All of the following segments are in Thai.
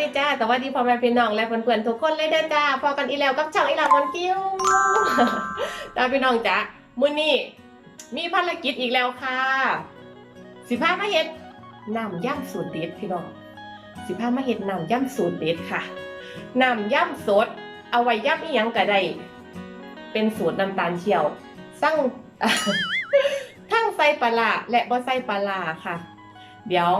ดีจ้าสวัสดีพ่อแม่พี่น้องและเพื่อนๆทุกคนเลยด้จ้าพอกันอีแล้วกับช่องอีหลามันกิ้วตาพี่น้องจ้ามื้อนี้มีภารกิจอีกแล้วค่ะ สิพามาเฮ็ดน้ำย่ำสูตรเด็ดพี่น้อง สิพามาเฮ็ดน้ำย่ำสูตรเด็ดค่ะน้ำย่ำสด เอาไว้ย่ำอีหยังก็ได้ เป็นสูตรน้ำตาลเขียว สั่งทั้งใส่ปลาและบ่ใส่ปลาค่ะ เดี๋ยว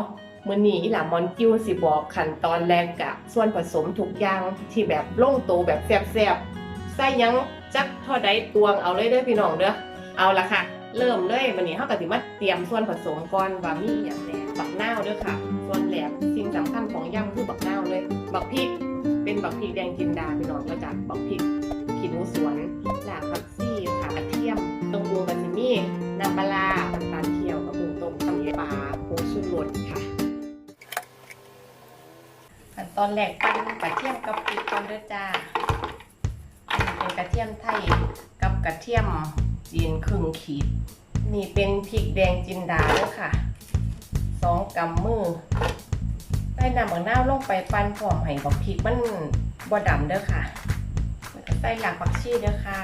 มื้อนี้อีหลามอนกิ้วสิบอกขั้นตอนแรกกะส่วนผสมทุกอย่างที่แบบล่งตัวแบบแซ่บๆใส่ยังจักเท่าใดตวงเอาเลยเด้อพี่น้องเด้อเอาละค่ะ เริ่มเลยวันนี้เฮาก็สิมาเตรียมส่วนผสมก่อนว่ามีอย่างแหน่บักนาวเด้อค่ะ ส่วนแหลมสิ่งสำคัญของยำคือบักนาวเลย บักพริกเป็นบักพริกแดงจินดาพี่น้องก็จากบักพริกขี้หนูสวนหลากผักซี่ขากระเทียมตรงบูกันสิมีน้ำปลา ตอนแรกปั้นกระเทียมกับพริกก่อนเด้อจ้าอันนี้เป็นกระเทียมไทยกับกระเทียมจีนครึ่งขีด นี่เป็นพริกแดงจินดาด้อค่ะสองกำมือใส่น้ำมะนาวลงไปปั้นพร้อมให้บักพริกมันบ่ดำเด้อค่ะแล้วก็ใส่หลักผักชีเด้อค่ะ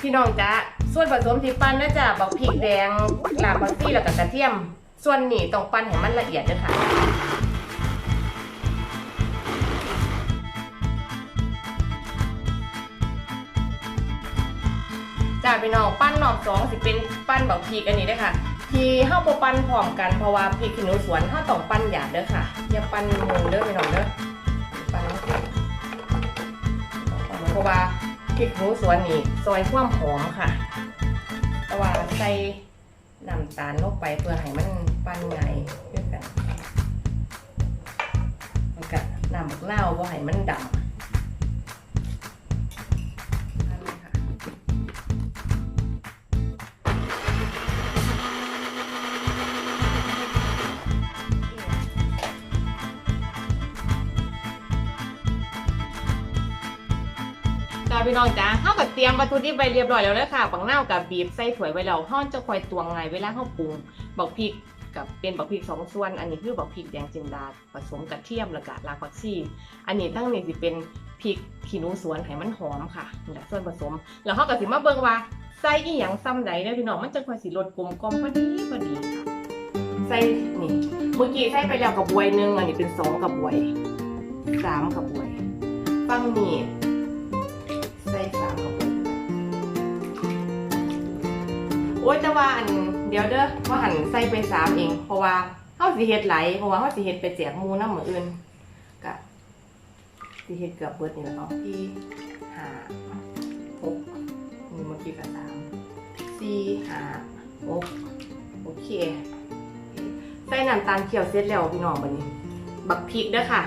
พี่น้องจ๊ะส่วนผสมที่ปั้นนะจ๊ะบักพริกแดงหลักผักชีแล้วก็กระเทียม ส่วนนี้ต้องปั้นให้มันละเอียดด้อค่ะจ้าพี่น้องปั้นรอบสองสิเป็นปั้นแบักพริกอันนี้ด้อค่ะ ที่เฮาบ่ปั้นพร้อมกันเพราะว่าพริกขี้นูสวนเฮาต้องปั้นหยาบเด้อค่ะ อย่าปั้นมือเด้อพี่น้องเด้อปั้นเพราะว่าพริกขี้หนูสวนนี่ซอยความหอมค่ะ แต่ว่าใส่ น้ำตารลงไปเพื่อให้มันปั้นง่ายด้วยกันแล้วก็น้ำบักนาวบ่ให้มันดำ จ้าพี่น้องจ้าเฮาก็เตรียมวัตถุดิบไว้เรียบร้อยแล้วเด้อค่ะบักนากับบีบใส่ถ้วยไว้แล้วเฮาจะคอยตวงไงเวลาเฮาปรุงบักพริกกับเป็นบักพริกสองส่วน อันนี้คือบักพริกแดงจินดาผสมกระเทียมแล้วก็รากักชีอันนี้ทั้งนี้สิเป็นพริกขี้หนูสวนให้มันหอมค่ะนี่แหละส่วนผสม แล้วเฮาก็สิมาเบิ่งว่าใส่อีหยังซ้ำใดเด้อพี่น้องมันจะคอยสิรสกลมกลมพอดีพอดีค่ะใส่นี่เมื่อกี้ใส่ไปแล้วกับบวยหนึ่งอันนี้เป็นสองกับบวยสามกับบวยฟังนี่ อ้ยแต่ว่าอันเดี๋ยวเด้อว่าหันใส่ไปสามเอง เพราะว่าเฮาสิเฮ็ดไหลเพราะว่าเฮาสิเฮ็ดไปแจกหมู่นำมื้ออื่นก็สิเฮ็ดเกือบเบิดนี่แหละเนาะที่ห้าหกนี่เมื่อกี้ก็สามสี่ห้าหกโอเคใส่น้ำตาลเขียวเสร็จแล้วพี่น้องบัดนี้ บักพริกเด้อค่ะ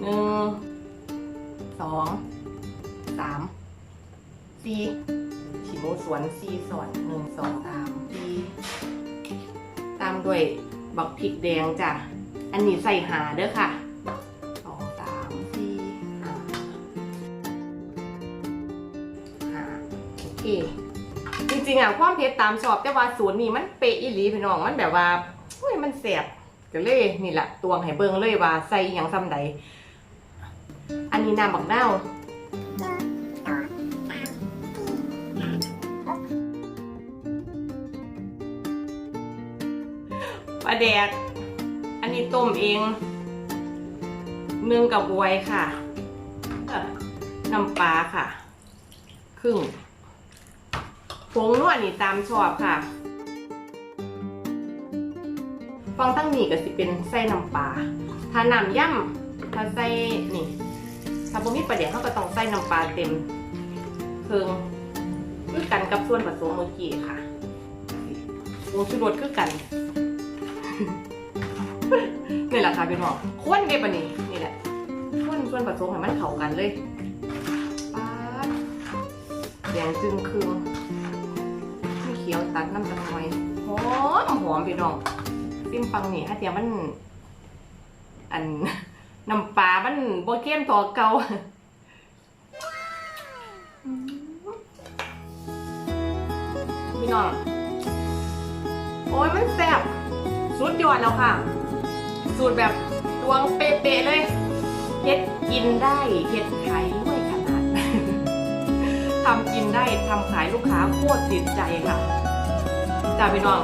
หนึ่งสองสามสี่ มูสวนสี่ส่วนหนึ่งสองสามสี่ตามด้วยบักพริกแดงจ้ะ อันนี้ใส่หาเด้อค่ะสองสามสี่ห้าหาโอเคจริงๆอะความเผ็ดตามชอบแต่ว่าสูตรนี้มันเป๊ะอีหลีพี่น้องมันแบบว่าเฮ้ยมันแสบก็เลยนี่แหละตวงให้เบิ่งเลยว่าใส่อย่างซ้ำใดอันนี้น้ำบักเน่าาแดก อันนี้ต้มเองนึ่งกับบวยค่ะน้ำปลาค่ะ ครึ่งผงนวดนี่ตามชอบค่ะ ฟังตั้งนี่ก็สิเป็นไส้น้ำปลา ถ้าน้ำย่ำถ้าใส่นี่ถ้าบ่มีปลาแดกเขาก็ต้องใส่น้ำปลาเต็มเพิงคือกันกับส่วนผสมเมื่อกี้ค่ะผงชูรสคือกัน นี่แหละค่ะพี่น้องข้นเด็ปะนี่นี่แหละข้นส่วนผสมให้มันเข้ากันเลยป๊าดแดงจึงคืองมีเขียวตัดน้ำตะไคร้หอมหอมพี่น้องซิมฟังนี่ฮะเทียมัน อันน้ำปลามันโบเข้มตัวเก่าพี่น้อง โอ้ยมันแซ่บ สุดยอดแล้วค่ะ สูตรแบบตวงเป๊ะๆเลยเฮ็ดกินได้เฮ็ดขายด้วยขนาดทำกินได้ทำขายลูกค้าโคตรติดใจค่ะจ้าพี่น้อง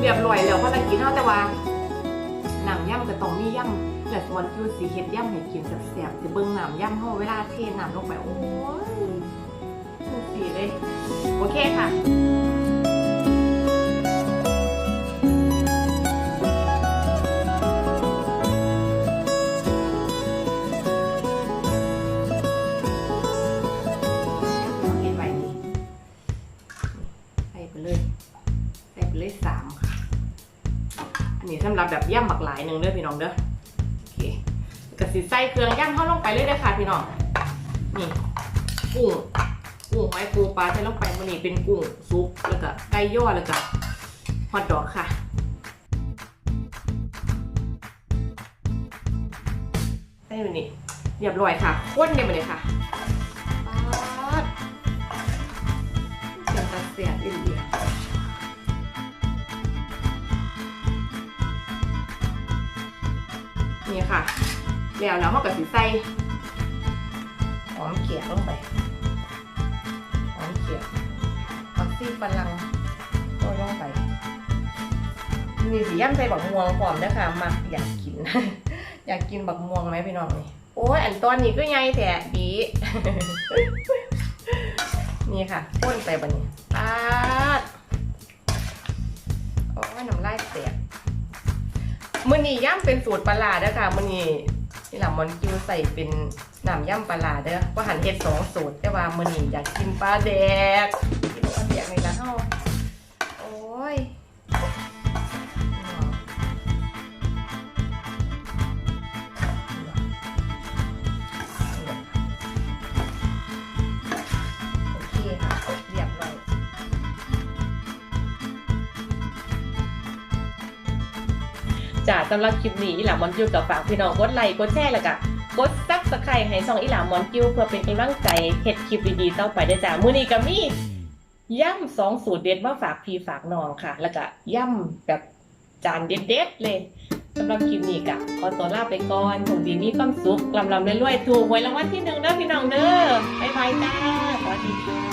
เรียบร้อยแล้วภารกิจเท่าแต่ว่าหน้ำย่ำก็ต้องมีย่ำและส่วนคือสีเฮ็ดย่ำให้กินแซ่บๆสิเบิ่งหน้ำย่ำเฮาเวลาเทน้ำลงไปโอ้ยสุดสีเลยโอเคค่ะ อับแบบย่ำหมักหลายหนึ่งเด้อพี่น้องเด้อโอเคกระสิใส่เครื่องย่ำเข้าลงไปเลยเด้อค่ะพี่น้องนี่กุ้งกุ้งไม้ปูปลาใส่ลงไปมันนี่เป็นกุ้งซุปแล้วก็ไก่ย่อแล้วก็ฮอทดอกค่ะใส่แบบนี้เรียบร้อยค่ะข้นเนี่ยมาเลยค่ะ ค่ะ แล้วแล้วเขากับสีใส่หอมเขียวลงไปหอมเขียวผักซีฝรั่งก็ลงไปมีสีย่ำใส่บักม่วงหอมด้วยค่ะมักอยากกิน อยากกินบักม่วงไหมพี่น้องนี่โอ้ยอันตอนนี้ก็ไงแต่ดีนี่ค่ะพ่นไปบันนี้ปาดโอ้ยน้ำลายแตก มือนี้ย่ำเป็นสูตรปลาร้าเด้อค่ะมือนี้นี่หละมอนคิวใส่เป็นน้ำย่ำปลาร้าเด้อว่าหันเห็ดสองสูตรแต่ว่ามือนี้อยากกินปลาแดกกินปลาแดกในร้านเฮา สำหรับคลิปนี้อีหลามอนกิวกับฝากพี่น้องกดไลค์กดแชร์แล้วก็กดซับสไครต์ให้ช่องอีหลามอนกิวเพื่อเป็นกำลังใจเฮ็ดคลิปดีๆต่อไปด้วยจ้ามื้อนี้ก็มีย่ำสองสูตรเด็ดมาฝากพี่ฝากน้องค่ะ แล้วก็ย่ำแบบจานเด็ดๆเลยสำหรับคลิปนี้ก็ขอตัวลาไปก่อนผมดีมีความสุขลำลำรวยๆถูกหวยรางวัลที่หนึ่งนะพี่น้องเด้อบ๊ายบายจ้าสวัสดีค่ะ